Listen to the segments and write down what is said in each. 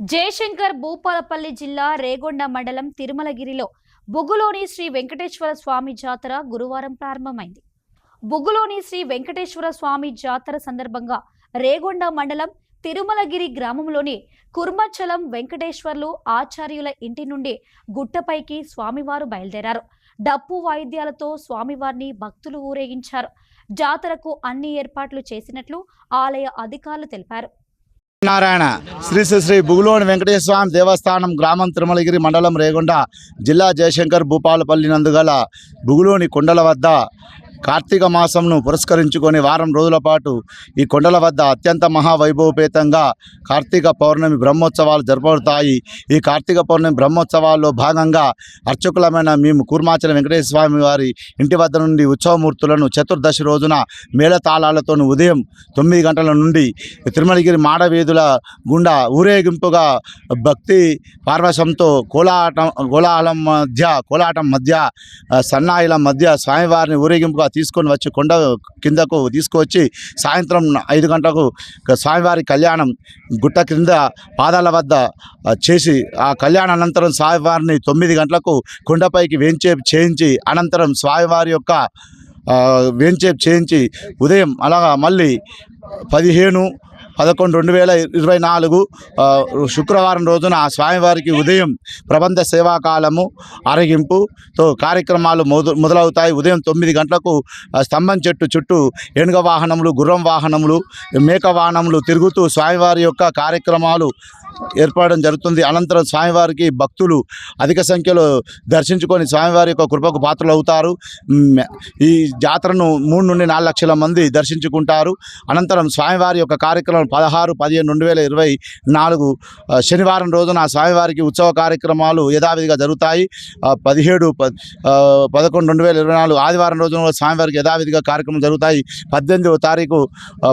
జయశంకర్ భూపాలపల్లి జిల్లా రేగొండ మండలం తిరుమలగిరిలో బుగ్గులోని శ్రీ వెంకటేశ్వర స్వామి జాతర గురువారం ప్రారంభమైంది. బుగ్గులోని శ్రీ వెంకటేశ్వర స్వామి జాతర సందర్భంగా రేగొండ మండలం తిరుమలగిరి గ్రామంలోని కుర్మచలం వెంకటేశ్వర్లు ఆచార్యుల ఇంటి నుండి గుట్టపైకి స్వామివారు బయలుదేరారు. డప్పు వాయిద్యాలతో స్వామివారిని భక్తులు ఊరేగించారు. జాతరకు అన్ని ఏర్పాట్లు చేసినట్లు ఆలయ అధికారులు తెలిపారు. నారాయణ. శ్రీ శ్రీ శ్రీ బుగులోని వెంకటేశ్వర స్వామి దేవస్థానం గ్రామం తిరుమలగిరి మండలం రేగొండ జిల్లా జయశంకర్ భూపాలపల్లి నందుగల బుగులోని కొండల వద్ద కార్తీక మాసంను పురస్కరించుకొని వారం రోజుల పాటు ఈ కొండల వద్ద అత్యంత మహావైభవపేతంగా కార్తీక పౌర్ణమి బ్రహ్మోత్సవాలు జరపబడతాయి. ఈ కార్తీక పౌర్ణమి బ్రహ్మోత్సవాల్లో భాగంగా అర్చకులమైన మేము కూర్మాచల వెంకటేశ్వర స్వామి వారి ఇంటి వద్ద నుండి ఉత్సవమూర్తులను చతుర్దశి రోజున మేళతాళాలతో ఉదయం తొమ్మిది గంటల నుండి తిరుమలగిరి మాడవీధుల గుండా ఊరేగింపుగా భక్తి పార్వశంతో కోలాటం కోలాహలం మధ్య కోలాటం మధ్య సన్నాయిల మధ్య స్వామివారిని ఊరేగింపుగా తీసుకొని వచ్చి కొండ కిందకు తీసుకువచ్చి సాయంత్రం ఐదు గంటలకు స్వామివారి కళ్యాణం గుట్ట క్రింద పాదాల వద్ద చేసి ఆ కళ్యాణ అనంతరం స్వామివారిని తొమ్మిది గంటలకు కొండపైకి వేంచే చేయించి అనంతరం స్వామివారి యొక్క వేంచేపు చేయించి ఉదయం అలాగా మళ్ళీ పదిహేను పదకొండు రెండు వేల ఇరవై నాలుగు శుక్రవారం రోజున స్వామివారికి ఉదయం ప్రబంధ సేవాకాలము అరగింపుతో కార్యక్రమాలు మొదలు మొదలవుతాయి. ఉదయం తొమ్మిది గంటలకు స్తంభం చెట్టు చుట్టూ ఏనుగ వాహనములు గుర్రం వాహనములు మేక వాహనములు తిరుగుతూ స్వామివారి యొక్క కార్యక్రమాలు ఏర్పడడం జరుగుతుంది. అనంతరం స్వామివారికి భక్తులు అధిక సంఖ్యలో దర్శించుకొని స్వామివారి యొక్క కృపకు పాత్రలు అవుతారు ఈ జాతరను మూడు నుండి నాలుగు లక్షల మంది దర్శించుకుంటారు. అనంతరం స్వామివారి యొక్క కార్యక్రమం పదహారు పదిహేను రెండు వేల ఇరవై నాలుగు శనివారం రోజున స్వామివారికి ఉత్సవ కార్యక్రమాలు యథావిధిగా జరుగుతాయి. పదిహేడు పదకొండు రెండు వేల ఇరవై నాలుగు ఆదివారం రోజున స్వామివారికి యథావిధిగా కార్యక్రమం జరుగుతాయి. పద్దెనిమిదవ తారీఖు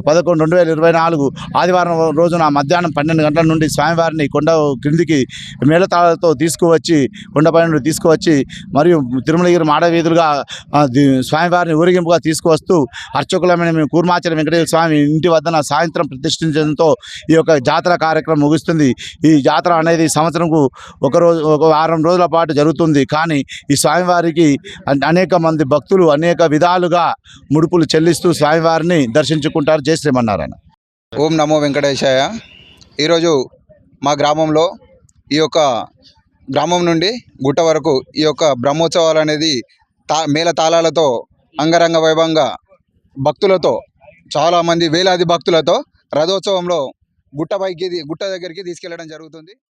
పదకొండు రెండు వేల ఇరవై నాలుగు ఆదివారం రోజున మధ్యాహ్నం పన్నెండు గంటల నుండి స్వామివారిని కొండ క్రిందికి మేళతాళాలతో తీసుకువచ్చి కొండపై నుండి తీసుకువచ్చి మరియు తిరుమలగిరి మాడవీధులుగా స్వామివారిని ఊరేగింపుగా తీసుకువస్తూ అర్చకులమైన మేము కూర్మాచల వెంకటేశ్వర స్వామి ఇంటి వద్దన సాయంత్రం ప్రతిష్ఠించడంతో ఈ యొక్క జాతర కార్యక్రమం ముగుస్తుంది. ఈ జాతర అనేది సంవత్సరంకు ఒక రోజు ఒక వారం రోజుల పాటు జరుగుతుంది. కానీ ఈ స్వామివారికి అనేక మంది భక్తులు అనేక విధాలుగా ముడుపులు చెల్లిస్తూ స్వామివారిని దర్శించుకుంటారు. జయ శ్రీమన్నారాయణ. ఓం నమో వెంకటేశాయ. ఈరోజు మా గ్రామంలో ఈ యొక్క గ్రామం నుండి గుట్ట వరకు ఈ యొక్క బ్రహ్మోత్సవాలు అనేది తా మేళ తాళాలతో అంగరంగ వైభవంగా భక్తులతో చాలామంది వేలాది భక్తులతో రథోత్సవంలో గుట్టపైకి గుట్ట దగ్గరికి తీసుకెళ్ళడం జరుగుతుంది.